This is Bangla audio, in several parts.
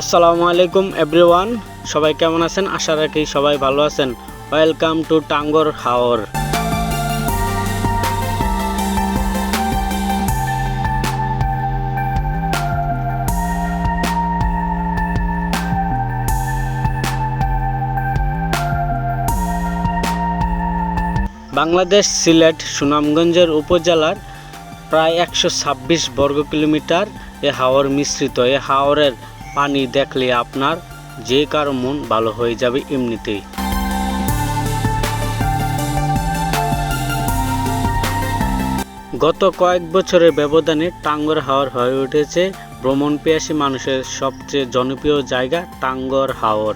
আসসালামু আলাইকুম এভরিওয়ান সবাই কেমন আছেন? আশা রাখি সবাই ভালো আছেন। ওয়েলকাম টু টাঙ্গর হাওর বাংলাদেশ সিলেট সুনামগঞ্জের উপজেলার প্রায় একশো ছাব্বিশ বর্গ কিলোমিটার এ হাওর মিশ্রিত। এ হাওরের পানি দেখলে আপনার যে কারও মন ভালো হয়ে যাবে এমনিতেই। গত কয়েক বছরের ব্যবধানে টাঙ্গর হাওর হয়ে উঠেছে। ভ্রমণ পেয়াসী মানুষের সবচেয়ে জনপ্রিয় জায়গা টাঙ্গর হাওর।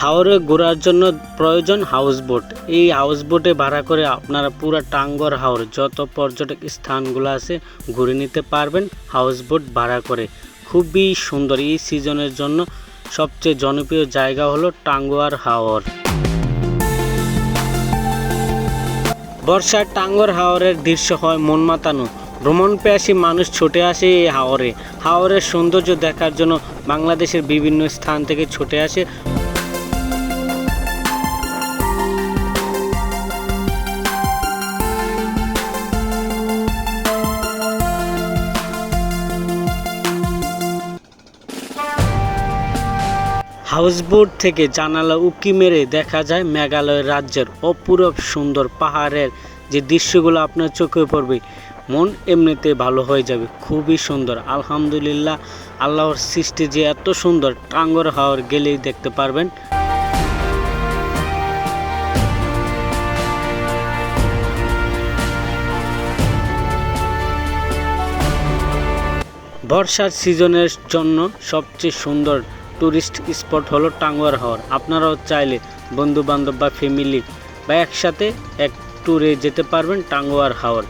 হাওরে ঘোরার জন্য প্রয়োজন হাউসবোট এই হাউসবোটে ভাড়া করে আপনারা পুরো টাঙ্গর হাওর, যত পর্যটক স্থানগুলো আছে, ঘুরে নিতে পারবেন হাউসবোট ভাড়া করে। খুবই সুন্দর। এই সিজনের জন্য সবচেয়ে জনপ্রিয় জায়গা হলো টাঙ্গুয়ার হাওর। বর্ষার টাঙ্গর হাওরের দৃশ্য হয় মন মাতানো ভ্রমণ পেয়াসী মানুষ ছুটে আসে এই হাওরে। হাওরের সৌন্দর্য দেখার জন্য বাংলাদেশের বিভিন্ন স্থান থেকে ছুটে আসে হাউসবোট থেকে জানালা উকি মেরে দেখা যায় মেঘালয় রাজ্যের অপূরব সুন্দর পাহাড়ের যে দৃশ্যগুলো আপনার চোখে পড়বে, মন এমনিতে ভালো হয়ে যাবে, খুবই সুন্দর। আলহামদুলিল্লাহ, আল্লাহর সৃষ্টি যে এত সুন্দর, টাঙ্গর হাওয়ার গেলেই দেখতে পারবেন। বর্ষার সিজনের জন্য সবচেয়ে সুন্দর টুরিস্ট স্পট হলো টাঙ্গুয়ার হাওর। আপনারাও চাইলে বন্ধু বান্ধব বা ফ্যামিলি বা একসাথে এক ট্যুরে যেতে পারবেন টাঙ্গুয়ার হাওর।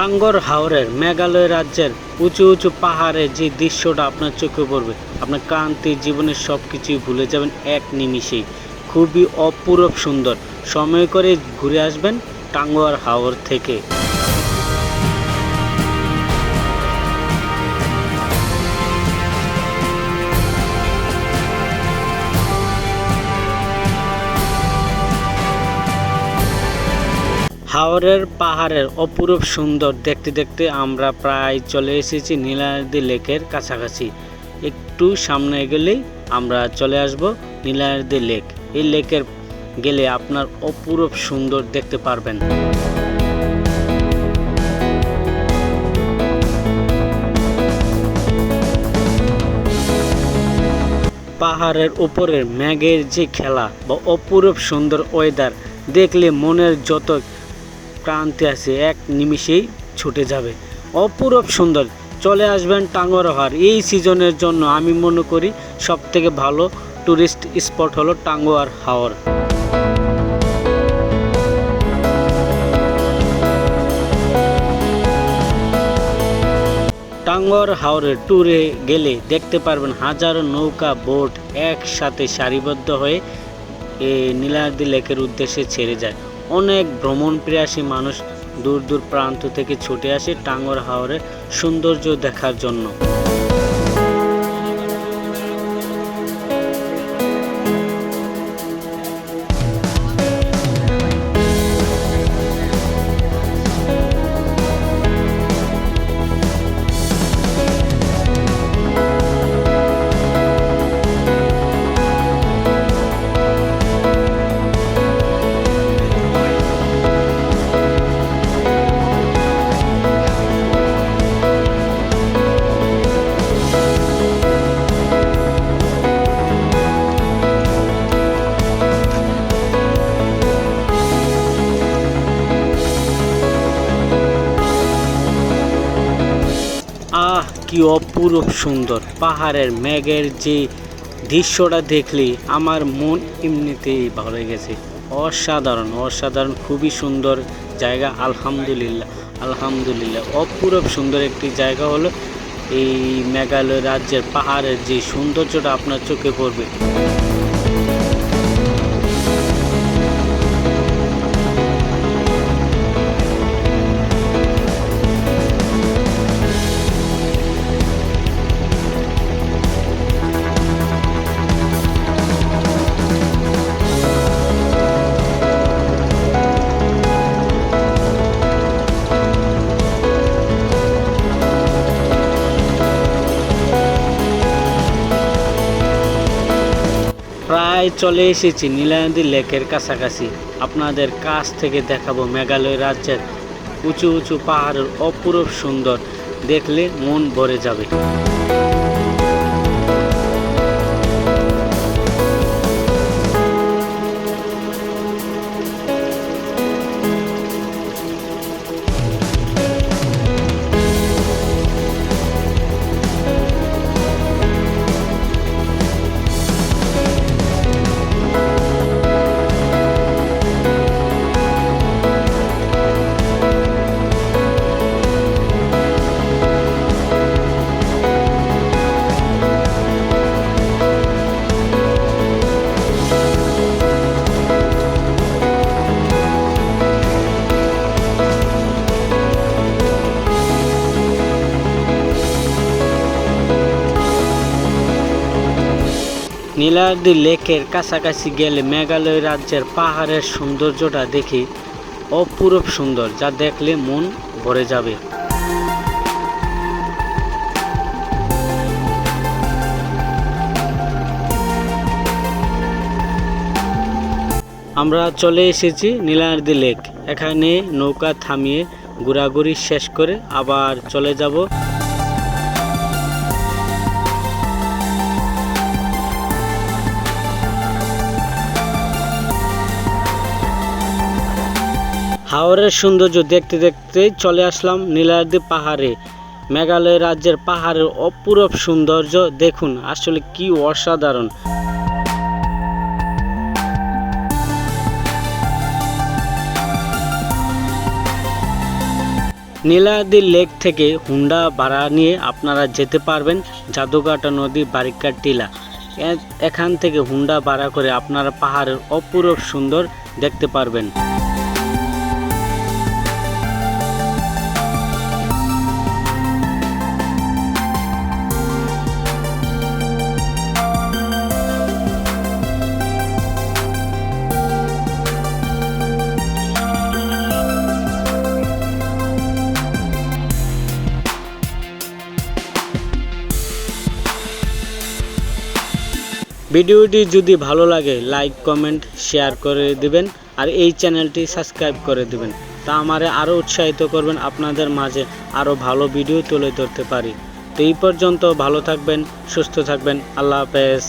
টাঙ্গর হাওরের মেঘালয় রাজ্যের উঁচু উঁচু পাহাড়ে যে দৃশ্যটা আপনার চোখে পড়বে, আপনার ক্রান্তি জীবনের সব কিছুই ভুলে যাবেন এক নিমিষেই। খুবই অপূরব সুন্দর। সময় করে ঘুরে আসবেন টাঙ্গুয়ার হাওর থেকে। হাওরের পাহাড়ের অপূরব সুন্দর দেখতে দেখতে আমরা প্রায় চলে এসেছি নীলানদী লেকের কাছাকাছি। একটু সামনে গেলেই আমরা চলে আসব নীলানদী লেক। এই লেকের গেলে আপনার অপূরব সুন্দর দেখতে পারবেন। পাহাড়ের উপরের মেঘের যে খেলা বা অপূরব সুন্দর ওয়েদার দেখলে মনের যত ক্রান্তি আছে, এক নিমিষেই ছুটে যাবে। অপূরব সুন্দর, চলে আসবেন টাঙ্গর টাঙ্গরহার এই সিজনের জন্য আমি মনে করি সব থেকে ভালো ট্যুরিস্ট স্পট হলো টাঙ্গুয়ার হাওর। টাঙ্গর হাওরের ট্যুরে গেলে দেখতে পারবেন হাজারো নৌকা, বোট একসাথে সারিবদ্ধ হয়ে এ নীলাদ্রি লেকের উদ্দেশ্যে ছেড়ে যায়। অনেক ভ্রমণ প্রিয়াসী মানুষ দূর দূর প্রান্ত থেকে ছুটে আসে টাঙ্গর হাওরের সৌন্দর্য দেখার জন্য। কি অপূরূপ সুন্দর। পাহাড়ের মেঘের যে দৃশ্যটা দেখলে, আমার মন এমনিতেই ভালো গেছে। অসাধারণ অসাধারণ, খুবই সুন্দর জায়গা, আলহামদুলিল্লাহ আলহামদুলিল্লাহ। অপূরূপ সুন্দর একটি জায়গা হলো এই মেঘালয় রাজ্যের পাহাড়ের যে সৌন্দর্যটা আপনার চোখে পড়বে। চলে এসেছি নীলানদী লেকের কাছাকাছি। আপনাদের কাছ থেকে দেখাবো মেঘালয় রাজ্যের উঁচু উঁচু পাহাড়ের অপূরূপ সুন্দর। দেখলে মন ভরে যাবে। নীলাদ্রি লেকের কাছাকাছি গেলে মেঘালয় রাজ্যের পাহাড়ের সৌন্দর্যটা দেখি অপূরূপ সুন্দর, যা দেখলে মন ভরে যাবে। আমরা চলে এসেছি নীলাদ্রি লেক। এখানে নৌকা থামিয়ে ঘোরাঘুরি শেষ করে আবার চলে যাব। হাওরের সৌন্দর্য দেখতে দেখতে চলে আসলাম নীলাদ্রি পাহাড়ে। মেঘালয় রাজ্যের পাহাড়ের অপূরব সৌন্দর্য দেখুন, আসলে কি অসাধারণ। নীলাদ্রি লেক থেকে হুন্ডা ভাড়া নিয়ে আপনারা যেতে পারবেন জাদুঘাটা নদী বারিকার টিলা। এখান থেকে হুন্ডা ভাড়া করে আপনারা পাহাড়ের অপূরব সুন্দর দেখতে পারবেন। ভিডিওটি যদি ভালো লাগে লাইক কমেন্ট শেয়ার করে দিবেন আর এই চ্যানেলটি সাবস্ক্রাইব করে দিবেন। তা আমারে আরও উৎসাহিত করবেন, আপনাদের মাঝে আরও ভালো ভিডিও তুলে ধরতে পারি। তো এই পর্যন্ত ভালো থাকবেন, সুস্থ থাকবেন, আল্লাহ হাফেজ।